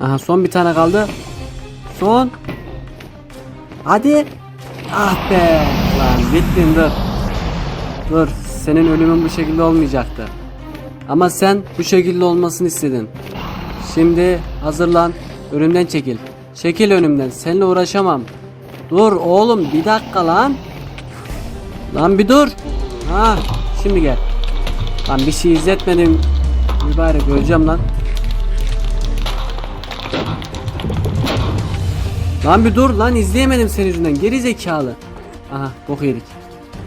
Aha son bir tane kaldı. Son. Hadi. Ah be. Lan bittin dur. Dur. Senin ölümün bu şekilde olmayacaktı. Ama sen bu şekilde olmasını istedin. Şimdi hazırlan. Önümden çekil. Çekil önümden. Seninle uğraşamam. Dur oğlum bir dakika lan. Lan bir dur. Ha şimdi gel. Lan bir şey izletmedim. Mübarek öleceğim lan. Lan bir dur lan izleyemedim senin yüzünden geri zekalı. Aha bok yedik.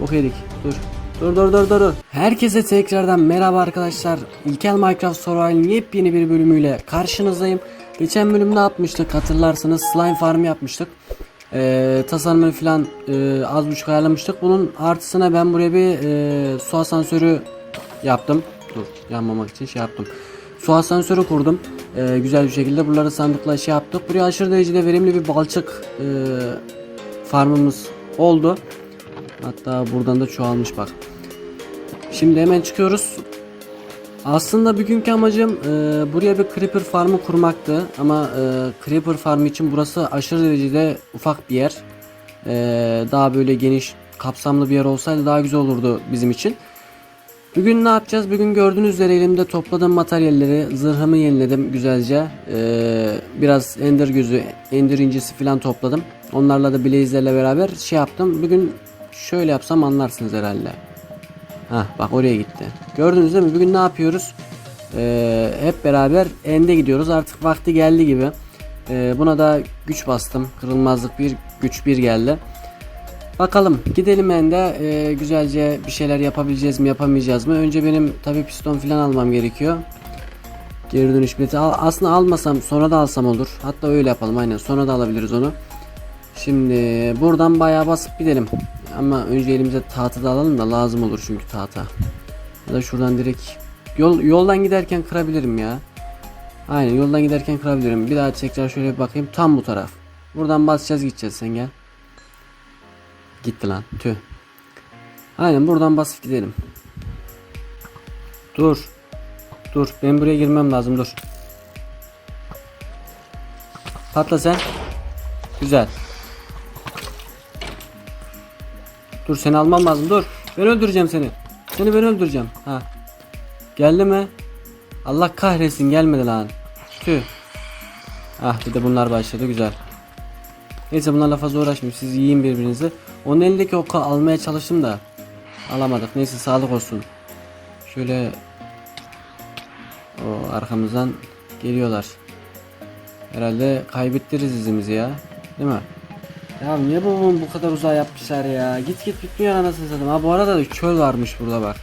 Bok yedik. Dur. Dur dur dur dur. Herkese tekrardan merhaba arkadaşlar. İlkel Minecraft Survival'in yepyeni bir bölümüyle karşınızdayım. Geçen bölüm ne yapmıştık hatırlarsanız slime farm yapmıştık. Ee, tasarımını falan e, az buçuk ayarlamıştık. Bunun artısına ben buraya bir e, su asansörü yaptım. Dur yanmamak için şey yaptım. Su asansörü kurdum. Ee, güzel bir şekilde buraları sandıkla şey yaptık. Buraya aşırı derecede verimli bir balçık e, farmımız oldu. Hatta buradan da çoğalmış bak. Şimdi hemen çıkıyoruz. Aslında bugünkü amacım e, buraya bir creeper farmı kurmaktı ama e, creeper farmı için burası aşırı derecede ufak bir yer. E, daha böyle geniş kapsamlı bir yer olsaydı daha güzel olurdu bizim için. Bugün ne yapacağız? Bugün gördüğünüz üzere elimde topladığım materyalleri, zırhımı yeniledim güzelce. Ee, biraz ender gözü, ender incisi falan topladım. Onlarla da blazerle beraber şey yaptım. Bugün şöyle yapsam anlarsınız herhalde. Hah bak oraya gitti. Gördünüz değil mi? Bugün ne yapıyoruz? Ee, hep beraber ende gidiyoruz. Artık vakti geldi gibi. Ee, buna da güç bastım. Kırılmazlık bir, güç bir geldi. Bakalım gidelim ende e, güzelce bir şeyler yapabileceğiz mi yapamayacağız mı? Önce benim tabi piston falan almam gerekiyor. Geri dönüş bileti al, aslında almasam sonra da alsam olur. Hatta öyle yapalım aynen sonra da alabiliriz onu. Şimdi buradan bayağı basıp gidelim. Ama önce elimize tahta da alalım da lazım olur çünkü tahta. Ya da şuradan direkt yol yoldan giderken kırabilirim ya. Aynen yoldan giderken kırabilirim. Bir daha tekrar şöyle bir bakayım. Tam bu taraf. Buradan basacağız gideceğiz sen gel. Gitti lan. Tüh. Aynen buradan basıp gidelim. Dur. Dur. Ben buraya girmem lazım. Dur. Patla sen. Güzel. Dur seni almam lazım. Dur. Ben öldüreceğim seni. Seni ben öldüreceğim. Ha. Geldi mi? Allah kahretsin gelmedi lan. Tüh. Ah bir de bunlar başladı güzel. Neyse bunlarla fazla uğraşmayayım. Siz yiyin birbirinizi. Onun elindeki oku almaya çalıştım da alamadık. Neyse sağlık olsun. Şöyle o arkamızdan geliyorlar. Herhalde kaybettiririz izimizi ya. Değil mi? Ya niye babamı bu kadar uzağa yapmışlar ya? Git git bitmiyor anasını satayım. Ha bu arada da çöl varmış burada bak.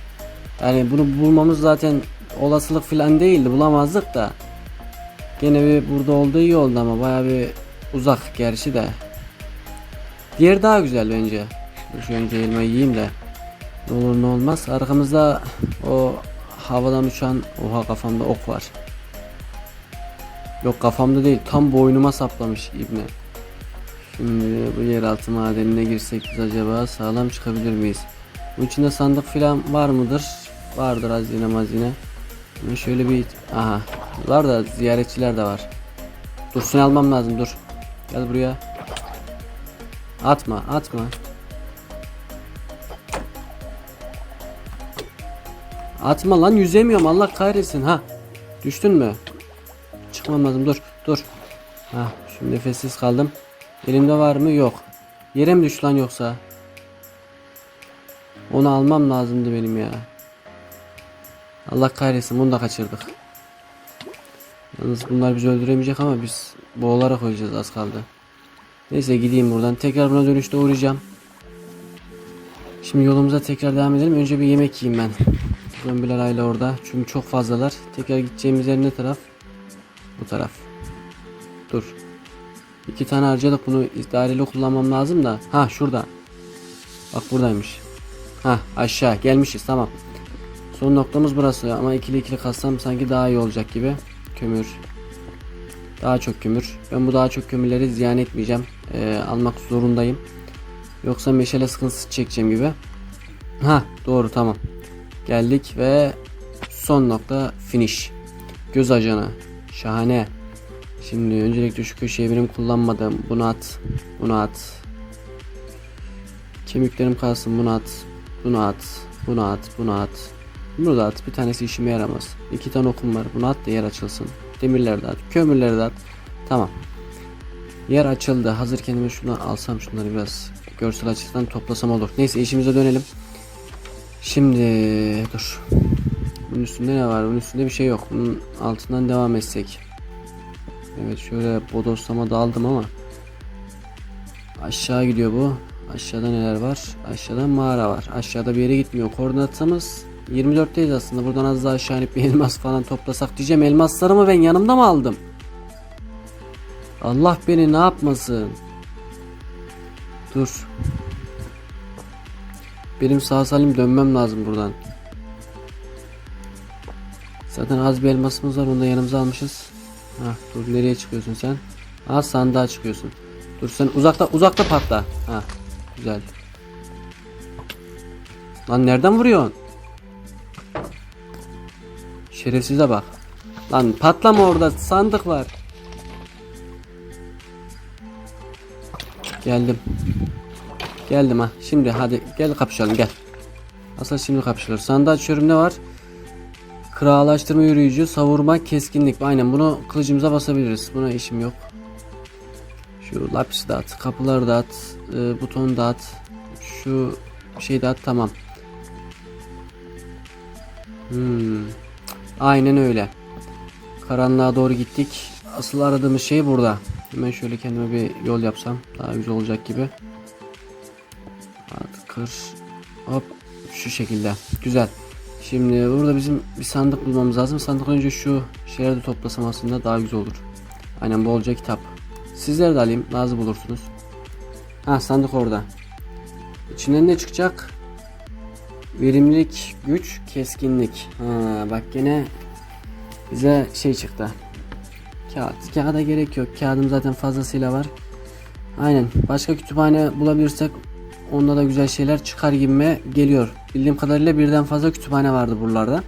Yani bunu bulmamız zaten olasılık falan değildi. Bulamazdık da. Gene bir burada olduğu iyi oldu ama baya bir uzak gerçi de. Diğer daha güzel bence. Şu önce elmayı yiyeyim de. Ne olur ne olmaz. Arkamızda o havadan uçan oha kafamda ok var. Yok kafamda değil tam boynuma saplamış ibne. Şimdi bu yeraltı madenine girsek biz acaba sağlam çıkabilir miyiz? Bu içinde sandık filan var mıdır? Vardır hazine mazine. Bunu şöyle bir aha var da ziyaretçiler de var. Dursun almam lazım dur. Gel buraya. Atma atma. Atma lan yüzemiyorum Allah kahretsin ha. Düştün mü? Çıkmam lazım dur dur. Ha şimdi nefessiz kaldım. Elimde var mı? Yok. Yere mi düştü lan yoksa? Onu almam lazımdı benim ya. Allah kahretsin bunu da kaçırdık. Yalnız bunlar bizi öldüremeyecek ama biz boğularak öleceğiz az kaldı. Neyse gideyim buradan. Tekrar buna dönüşte uğrayacağım. Şimdi yolumuza tekrar devam edelim. Önce bir yemek yiyeyim ben. Zombiler hala orada. Çünkü çok fazlalar. Tekrar gideceğimiz yer ne taraf? Bu taraf. Dur. İki tane harcadık bunu idareli kullanmam lazım da. Ha şurada. Bak buradaymış. Ha aşağı gelmişiz tamam. Son noktamız burası ama ikili ikili kassam sanki daha iyi olacak gibi. Kömür. Daha çok kömür. Ben bu daha çok kömürleri ziyan etmeyeceğim. Ee, almak zorundayım. Yoksa meşale sıkıntısı çekeceğim gibi. Ha doğru tamam. Geldik ve son nokta finish. Göz ajanı. Şahane. Şimdi öncelikle şu köşeye benim kullanmadığım bunu at. Bunu at. Kemiklerim kalsın bunu at. Bunu at. Bunu at. Bunu at. Bunu da at. Bir tanesi işime yaramaz. İki tane okum var. Bunu at da yer açılsın. Demirleri de at. Kömürleri de at. Tamam. Yer açıldı. Hazır kendime şunu alsam şunları biraz görsel açıdan toplasam olur. Neyse işimize dönelim. Şimdi dur. Bunun üstünde ne var? Bunun üstünde bir şey yok. Bunun altından devam etsek. Evet şöyle bodoslama daldım ama aşağı gidiyor bu. Aşağıda neler var? Aşağıda mağara var. Aşağıda bir yere gitmiyor. Koordinatımız 24'teyiz aslında. Buradan az daha aşağı inip bir elmas falan toplasak diyeceğim. Elmaslarımı ben yanımda mı aldım? Allah beni ne yapmasın? Dur. Benim sağ salim dönmem lazım buradan. Zaten az bir elmasımız var onu da yanımıza almışız. Ha dur nereye çıkıyorsun sen? Ha sandığa çıkıyorsun. Dur sen uzakta uzakta patla. Ha güzel. Lan nereden vuruyorsun? Şerefsize bak. Lan patlama orada sandık var. Geldim. Geldim ha. Şimdi hadi gel kapışalım gel. Asıl şimdi kapışılır. Sandığı açıyorum ne var? Krallaştırma yürüyücü, savurma, keskinlik. Aynen bunu kılıcımıza basabiliriz. Buna işim yok. Şu lapisi at, kapıları da at, e, butonu da at. Şu şey at tamam. Hmm. Aynen öyle. Karanlığa doğru gittik. Asıl aradığımız şey burada. Hemen şöyle kendime bir yol yapsam daha güzel olacak gibi. Hadi kır. Hop şu şekilde. Güzel. Şimdi burada bizim bir sandık bulmamız lazım. Sandık önce şu şeyleri de toplasam aslında daha güzel olur. Aynen bolca kitap. Sizler de alayım. Lazım bulursunuz. Ha sandık orada. İçinden ne çıkacak? Verimlilik, güç, keskinlik. Ha bak gene bize şey çıktı. Kağıt. Kağıda gerek yok. Kağıdım zaten fazlasıyla var. Aynen. Başka kütüphane bulabilirsek onda da güzel şeyler çıkar gibime geliyor. Bildiğim kadarıyla birden fazla kütüphane vardı buralarda.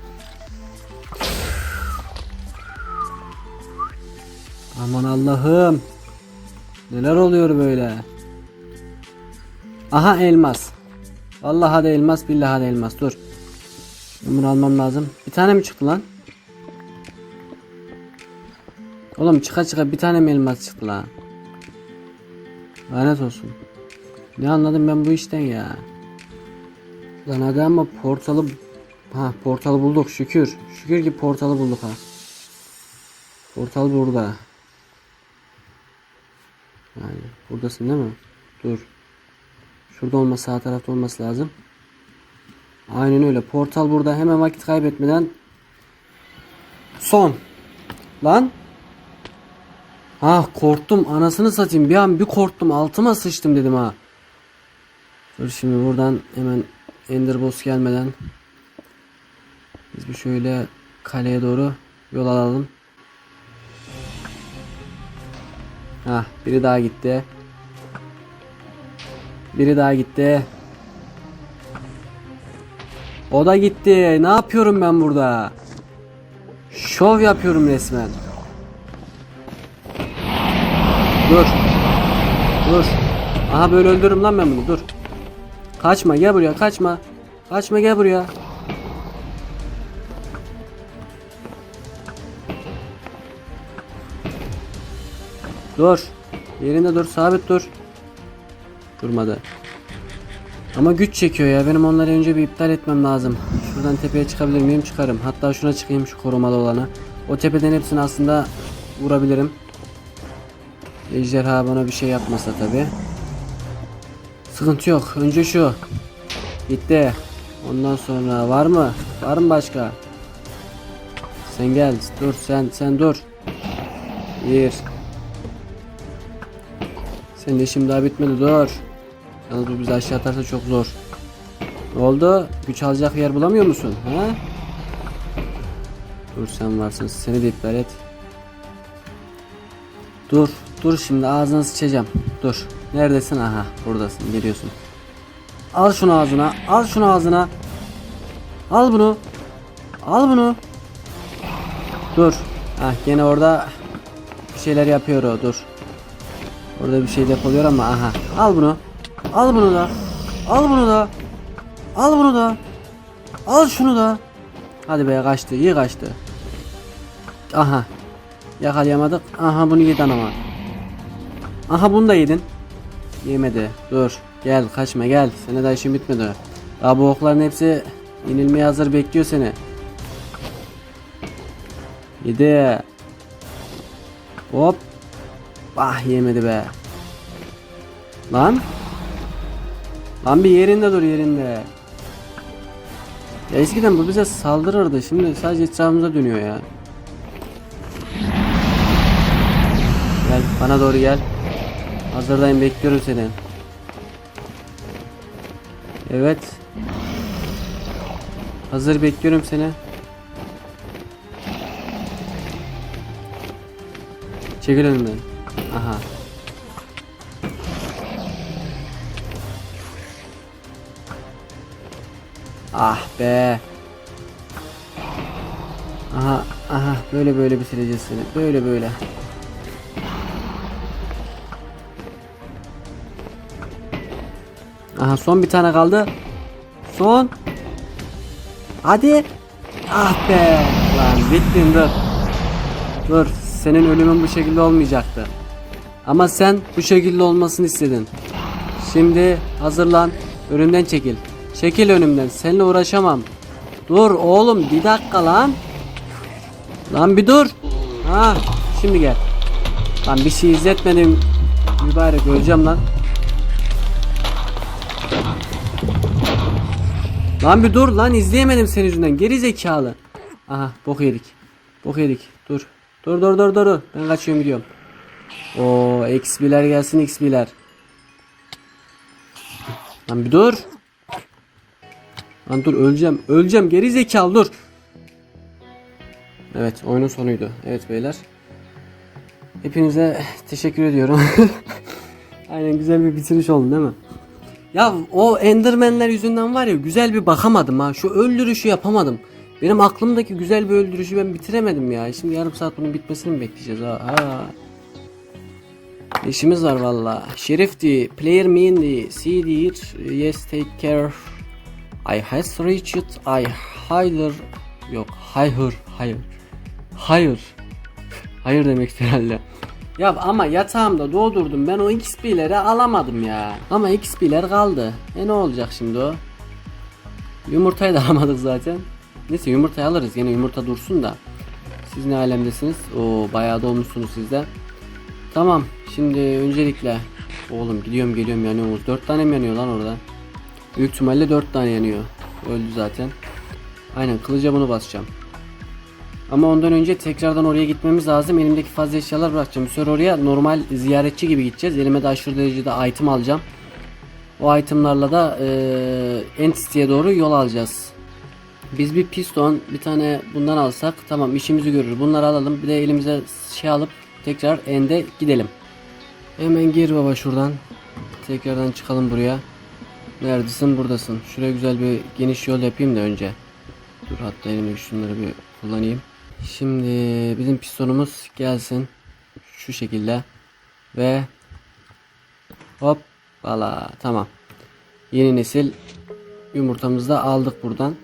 Aman Allah'ım. Neler oluyor böyle? Aha elmas. Vallahi de elmas billahi de elmas. Dur. Bunu almam lazım. Bir tane mi çıktı lan? Oğlum çıka çıka bir tane elmas çıktı lan? Lanet olsun. Ne anladım ben bu işten ya? Lan hadi ama portalı ha portalı bulduk şükür. Şükür ki portalı bulduk ha. Portal burada. Yani buradasın değil mi? Dur. Şurada olması sağ tarafta olması lazım. Aynen öyle. Portal burada. Hemen vakit kaybetmeden son. Lan. Ha korktum. Anasını satayım. Bir an bir korktum. Altıma sıçtım dedim ha. Dur şimdi buradan hemen Ender Boss gelmeden biz bir şöyle kaleye doğru yol alalım. Ha biri daha gitti. Biri daha gitti. O da gitti. Ne yapıyorum ben burada? Şov yapıyorum resmen. Dur. Dur. Aha böyle öldürürüm lan ben bunu. Dur. Kaçma gel buraya kaçma. Kaçma gel buraya. Dur. Yerinde dur sabit dur. Durmadı. Ama güç çekiyor ya. Benim onları önce bir iptal etmem lazım. Şuradan tepeye çıkabilir miyim? Çıkarım. Hatta şuna çıkayım şu korumalı olana. O tepeden hepsini aslında vurabilirim. Ejderha bana bir şey yapmasa tabi. Sıkıntı yok. Önce şu. Gitti. Ondan sonra var mı? Var mı başka? Sen gel. Dur sen sen dur. Bir. Senin işim daha bitmedi dur. Yalnız bu bizi aşağı atarsa çok zor. Ne oldu? Güç alacak yer bulamıyor musun? Ha? Dur sen varsın. Seni de iptal et. Dur. Dur şimdi ağzına sıçacağım. Dur. Neredesin? Aha buradasın. Geliyorsun. Al şunu ağzına. Al şunu ağzına. Al bunu. Al bunu. Dur. Ah gene orada Bir şeyler yapıyor o dur. Orada bir şey depoluyor ama aha. Al bunu. Al bunu da. Al bunu da. Al bunu da. Al şunu da. Hadi be kaçtı. iyi kaçtı. Aha. Yakalayamadık. Aha bunu yedin ama. Aha bunu da yedin. Yemedi. Dur. Gel kaçma gel. Sana da işin bitmedi. Daha bu okların hepsi inilmeye hazır bekliyor seni. Yedi. Hop. Ah yemedi be. Lan. Lan bir yerinde dur yerinde. Ya eskiden bu bize saldırırdı. Şimdi sadece etrafımıza dönüyor ya. Gel bana doğru gel. Hazırdayım bekliyorum seni. Evet. Hazır bekliyorum seni. Çekil önümden. Aha. Ah be. Aha aha böyle böyle bitireceğiz seni. Böyle böyle. Aha son bir tane kaldı. Son. Hadi. Ah be. Lan bittin dur. Dur. Senin ölümün bu şekilde olmayacaktı. Ama sen bu şekilde olmasını istedin. Şimdi hazırlan. Önümden çekil. Çekil önümden. Seninle uğraşamam. Dur oğlum bir dakika lan. Lan bir dur. Ha şimdi gel. Lan bir şey izletmedim. Mübarek öleceğim lan. Lan bir dur lan izleyemedim senin yüzünden geri zekalı. Aha bok yedik. Bok yedik. Dur. Dur dur dur dur. Ben kaçıyorum gidiyorum. O XP'ler gelsin XP'ler. Lan bir dur. Lan dur öleceğim. Öleceğim geri zekalı dur. Evet oyunun sonuydu. Evet beyler. Hepinize teşekkür ediyorum. Aynen güzel bir bitiriş oldu değil mi? Ya o Endermenler yüzünden var ya güzel bir bakamadım ha. Şu öldürüşü yapamadım. Benim aklımdaki güzel bir öldürüşü ben bitiremedim ya. Şimdi yarım saat bunun bitmesini mi bekleyeceğiz ha? ha. İşimiz var valla. Şerif di, player mean di, see dir, yes take care. I has reached, I higher, yok higher, hayır, hayır, hayır demek herhalde. Ya ama yatağımda doldurdum ben o XP'leri alamadım ya. Ama XP'ler kaldı. E ne olacak şimdi o? Yumurtayı da alamadık zaten. Neyse yumurtayı alırız yine yumurta dursun da. Siz ne alemdesiniz? O bayağı dolmuşsunuz siz de. Tamam şimdi öncelikle Oğlum gidiyorum geliyorum yanıyoruz. 4 tane mi yanıyor lan orada? Büyük ihtimalle 4 tane yanıyor. Öldü zaten. Aynen kılıca bunu basacağım. Ama ondan önce tekrardan oraya gitmemiz lazım. Elimdeki fazla eşyalar bırakacağım. Bir süre oraya normal ziyaretçi gibi gideceğiz. Elime de aşırı derecede item alacağım. O itemlarla da e, Entity'ye doğru yol alacağız. Biz bir piston, bir tane bundan alsak tamam işimizi görür. Bunları alalım. Bir de elimize şey alıp tekrar End'e gidelim. Hemen gir baba şuradan. Tekrardan çıkalım buraya. Neredesin? Buradasın. Şuraya güzel bir geniş yol yapayım da önce. Dur hatta elimde şunları bir kullanayım. Şimdi bizim pistonumuz gelsin. Şu şekilde. Ve hop valla tamam. Yeni nesil yumurtamızı da aldık buradan.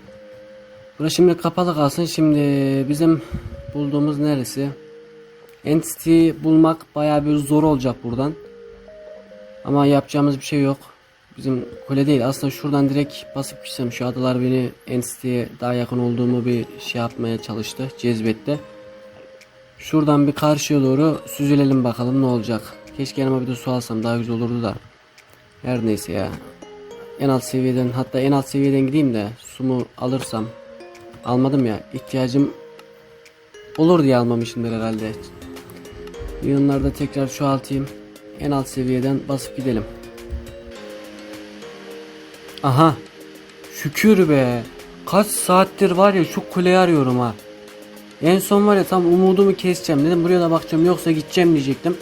Burası şimdi kapalı kalsın. Şimdi bizim bulduğumuz neresi? Entity bulmak bayağı bir zor olacak buradan. Ama yapacağımız bir şey yok. Bizim kule değil. Aslında şuradan direkt basıp gitsem şu adalar beni Entity'ye daha yakın olduğumu bir şey yapmaya çalıştı. Cezbetti. Şuradan bir karşıya doğru süzülelim bakalım ne olacak. Keşke yanıma bir de su alsam daha güzel olurdu da. Her neyse ya. En alt seviyeden hatta en alt seviyeden gideyim de sumu alırsam. Almadım ya. ihtiyacım olur diye almamışımdır herhalde. Yığınlarda tekrar çoğaltayım. En alt seviyeden basıp gidelim. Aha. Şükür be. Kaç saattir var ya şu kuleyi arıyorum ha. En son var ya tam umudumu keseceğim dedim buraya da bakacağım yoksa gideceğim diyecektim.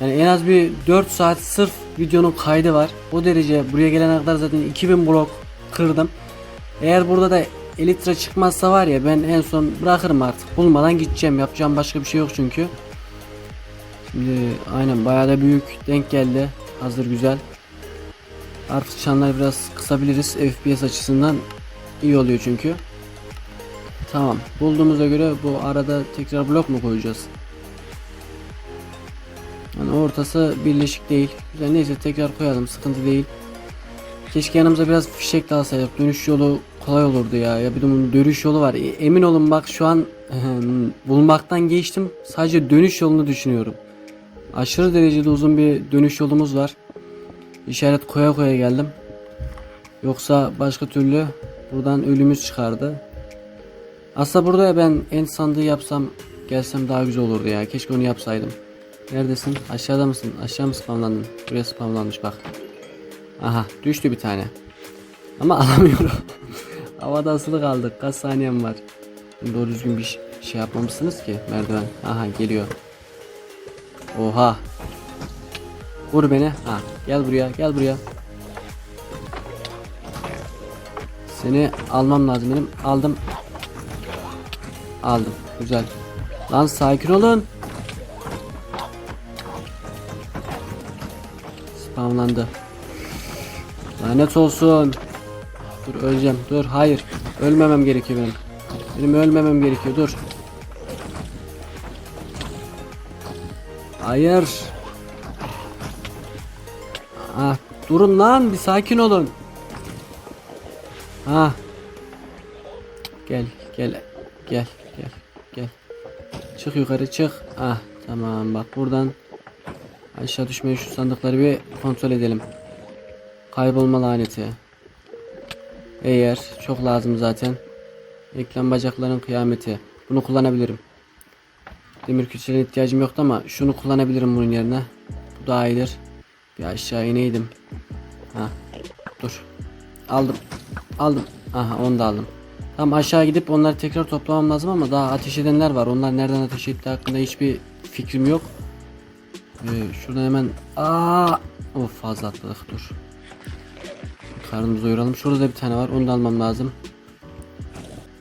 Yani en az bir 4 saat sırf videonun kaydı var. O derece buraya gelene kadar zaten 2000 blok kırdım. Eğer burada da Elitra çıkmazsa var ya ben en son bırakırım artık. Bulmadan gideceğim. Yapacağım başka bir şey yok çünkü. Şimdi aynen bayağı da büyük denk geldi. Hazır güzel. Artık çanları biraz kısabiliriz. FPS açısından iyi oluyor çünkü. Tamam. Bulduğumuza göre bu arada tekrar blok mu koyacağız? Yani ortası birleşik değil. Güzel neyse tekrar koyalım. Sıkıntı değil. Keşke yanımıza biraz fişek de alsaydık. Dönüş yolu kolay olurdu ya. Ya bir de bunun dönüş yolu var. E, Emin olun bak şu an bulmaktan geçtim. Sadece dönüş yolunu düşünüyorum. Aşırı derecede uzun bir dönüş yolumuz var. İşaret koya koya geldim. Yoksa başka türlü buradan ölümüz çıkardı. Aslında burada ben en sandığı yapsam gelsem daha güzel olurdu ya. Keşke onu yapsaydım. Neredesin? Aşağıda mısın? Aşağı mı spamlandın? Buraya spamlanmış bak. Aha düştü bir tane. Ama alamıyorum. Havada asılı kaldık. Kaç saniyem var? Doğru düzgün bir şey yapmamışsınız ki merdiven. Aha geliyor. Oha. Vur beni. Ha gel buraya gel buraya. Seni almam lazım benim. Aldım. Aldım. Güzel. Lan sakin olun. Spamlandı. Lanet olsun. Dur öleceğim. Dur hayır. Ölmemem gerekiyor benim. Benim ölmemem gerekiyor. Dur. Hayır. Ah, durun lan bir sakin olun. Ha. Gel gel gel gel gel. Çık yukarı çık. Ah tamam bak buradan aşağı düşmeyi şu sandıkları bir kontrol edelim. Kaybolma laneti. Eğer çok lazım zaten. Eklem bacakların kıyameti. Bunu kullanabilirim. Demir küçüğüne ihtiyacım yoktu ama şunu kullanabilirim bunun yerine. Bu daha iyidir. Bir aşağı ineydim. Ha. Dur. Aldım. Aldım. Aha onu da aldım. Tam aşağı gidip onları tekrar toplamam lazım ama daha ateş edenler var. Onlar nereden ateş ettiği hakkında hiçbir fikrim yok. Ee, şuradan hemen aa of fazla atladık dur. Karnımızı doyuralım. Şurada da bir tane var. Onu da almam lazım.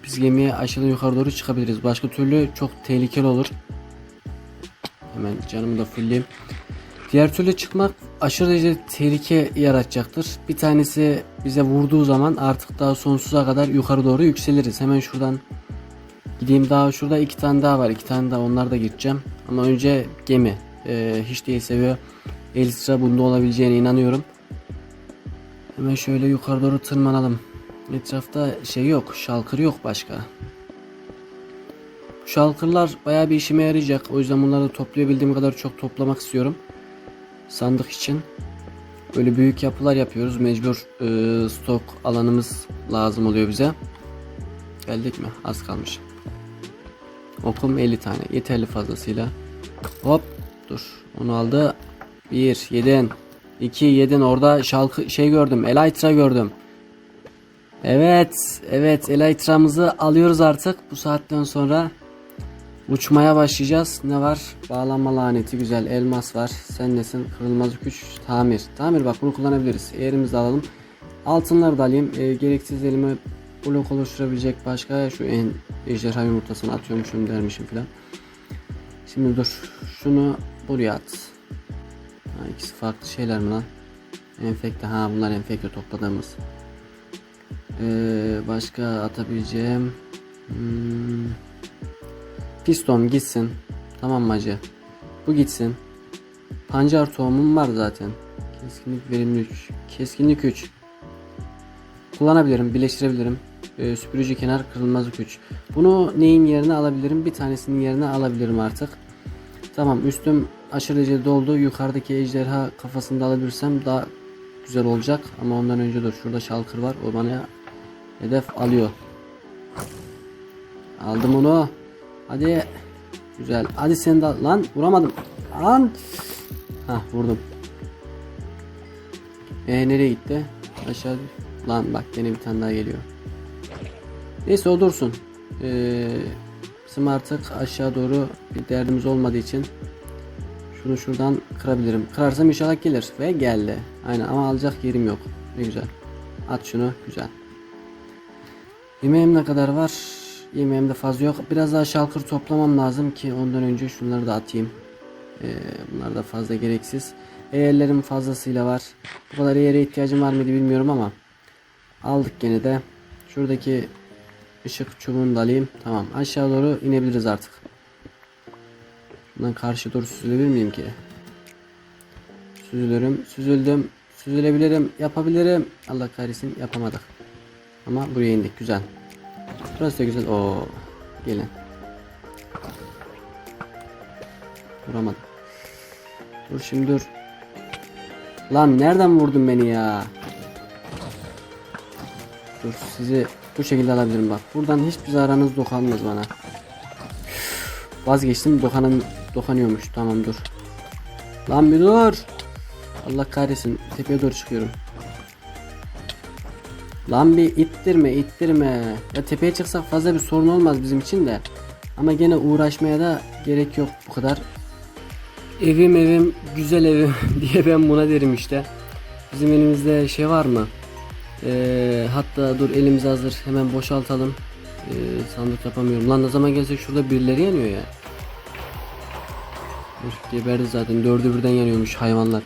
Biz gemiye aşağıdan yukarı doğru çıkabiliriz. Başka türlü çok tehlikeli olur. Hemen canımı da fullleyeyim. Diğer türlü çıkmak aşırı derecede tehlike yaratacaktır. Bir tanesi bize vurduğu zaman artık daha sonsuza kadar yukarı doğru yükseliriz. Hemen şuradan gideyim daha şurada iki tane daha var. iki tane daha onlar da gideceğim. Ama önce gemi. Ee, hiç değilse bir Elisra bunda olabileceğine inanıyorum. Hemen şöyle yukarı doğru tırmanalım. Etrafta şey yok. Şalkır yok başka. Şalkırlar bayağı bir işime yarayacak. O yüzden bunları toplayabildiğim kadar çok toplamak istiyorum. Sandık için. Böyle büyük yapılar yapıyoruz. Mecbur e, stok alanımız lazım oluyor bize. Geldik mi? Az kalmış. Okum 50 tane. Yeterli fazlasıyla. Hop. Dur. Onu aldı. 1. Yedin. 2. Yedin. Orada şalkı şey gördüm. Elytra gördüm. Evet. Evet. Elytra'mızı alıyoruz artık. Bu saatten sonra Uçmaya başlayacağız. Ne var? Bağlanma laneti güzel. Elmas var. Sen nesin? Kırılmaz güç. Tamir. Tamir bak bunu kullanabiliriz. Eğerimizi alalım. Altınları da alayım. E, gereksiz elime blok oluşturabilecek başka şu en ejderha yumurtasını atıyormuşum dermişim filan. Şimdi dur. Şunu buraya at. Ha, ikisi farklı şeyler mi lan? Enfekte. Ha bunlar enfekte topladığımız. Ee, başka atabileceğim. Hmm. Piston gitsin. Tamam mı? Bu gitsin. Pancar tohumum var zaten. Keskinlik verimli 3. Keskinlik 3. Kullanabilirim, birleştirebilirim. Ee, süpürücü kenar kırılmaz güç. Bunu neyin yerine alabilirim? Bir tanesinin yerine alabilirim artık. Tamam üstüm aşırı derecede doldu. Yukarıdaki ejderha kafasında alabilirsem daha güzel olacak. Ama ondan önce dur. Şurada şalkır var. O bana hedef alıyor. Aldım onu. Hadi. Güzel. Hadi sen de lan vuramadım. Lan. Ha vurdum. E nereye gitti? Aşağı. Lan bak gene bir tane daha geliyor. Neyse o dursun. Ee, bizim artık aşağı doğru bir derdimiz olmadığı için şunu şuradan kırabilirim. Kırarsam inşallah gelir ve geldi. Aynen ama alacak yerim yok. Ne güzel. At şunu. Güzel. Yemeğim ne kadar var? Yemeğim de fazla yok. Biraz daha şalkır toplamam lazım ki ondan önce şunları da atayım. Ee, bunlar da fazla gereksiz. Eğerlerim fazlasıyla var. Bu kadar eğere ihtiyacım var mıydı bilmiyorum ama aldık gene de. Şuradaki ışık çubuğunu da alayım. Tamam aşağı doğru inebiliriz artık. Bundan karşı doğru süzülebilir miyim ki? Süzülürüm. Süzüldüm. Süzülebilirim. Yapabilirim. Allah kahretsin yapamadık. Ama buraya indik. Güzel. Burası da güzel. Oo. Gelin. Vuramadım. Dur şimdi dur. Lan nereden vurdun beni ya? Dur sizi bu şekilde alabilirim bak. Buradan hiçbir zararınız dokunmaz bana. Üf, Vazgeçtim dokanım dokanıyormuş. Tamam dur. Lan bir dur. Allah kahretsin. Tepeye doğru çıkıyorum. Lan bir ittirme ittirme. Ya tepeye çıksak fazla bir sorun olmaz bizim için de. Ama gene uğraşmaya da gerek yok bu kadar. Evim evim güzel evim diye ben buna derim işte. Bizim elimizde şey var mı? Ee, hatta dur elimiz hazır hemen boşaltalım. Ee, sandık yapamıyorum. Lan ne zaman gelsek şurada birileri yanıyor ya. Dur geberdi zaten dördü birden yanıyormuş hayvanlar.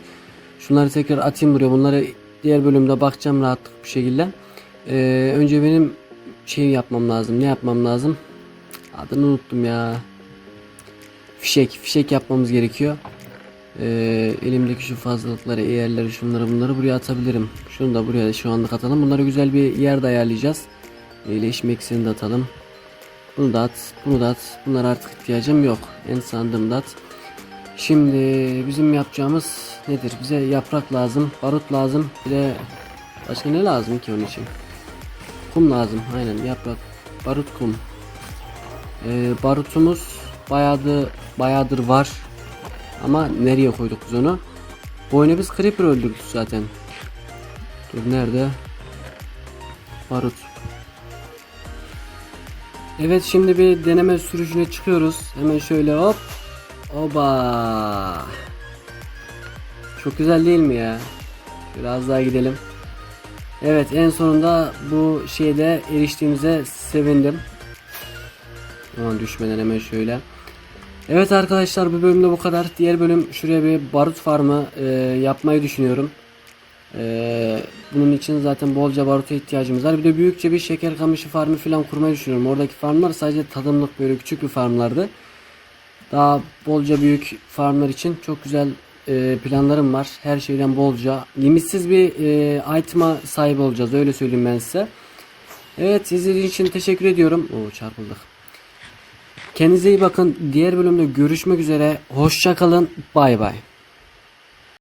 Şunları tekrar atayım buraya. Bunları diğer bölümde bakacağım rahatlık bir şekilde. Ee, önce benim şey yapmam lazım. Ne yapmam lazım? Adını unuttum ya. Fişek. Fişek yapmamız gerekiyor. Ee, elimdeki şu fazlalıkları, eğerleri, şunları bunları buraya atabilirim. Şunu da buraya şu anlık atalım. Bunları güzel bir yerde ayarlayacağız. İyileşme iksirini de atalım. Bunu da at, bunu da at. Bunlara artık ihtiyacım yok. En sandığım da at. Şimdi bizim yapacağımız nedir? Bize yaprak lazım, barut lazım. Bir de başka ne lazım ki onun için? Kum lazım. Aynen yaprak, barut, kum. Ee, barutumuz bayağıdır, bayağıdır var. Ama nereye koyduk biz onu? Bu oyunu biz Creeper öldürdük zaten. Dur nerede? Barut. Evet şimdi bir deneme sürüşüne çıkıyoruz. Hemen şöyle hop. Oba. Çok güzel değil mi ya? Biraz daha gidelim. Evet en sonunda bu şeyde eriştiğimize sevindim. Aman düşmeden hemen şöyle. Evet arkadaşlar bu bölümde bu kadar. Diğer bölüm şuraya bir barut farmı e, yapmayı düşünüyorum. E, bunun için zaten bolca baruta ihtiyacımız var. Bir de büyükçe bir şeker kamışı farmı falan kurmayı düşünüyorum. Oradaki farmlar sadece tadımlık böyle küçük bir farmlardı. Daha bolca büyük farmlar için çok güzel e, planlarım var. Her şeyden bolca. Limitsiz bir e, item'a sahip olacağız. Öyle söyleyeyim ben size. Evet izlediğiniz için teşekkür ediyorum. Oo çarpıldık. Kendinize iyi bakın. Diğer bölümde görüşmek üzere. Hoşça kalın. Bay bay.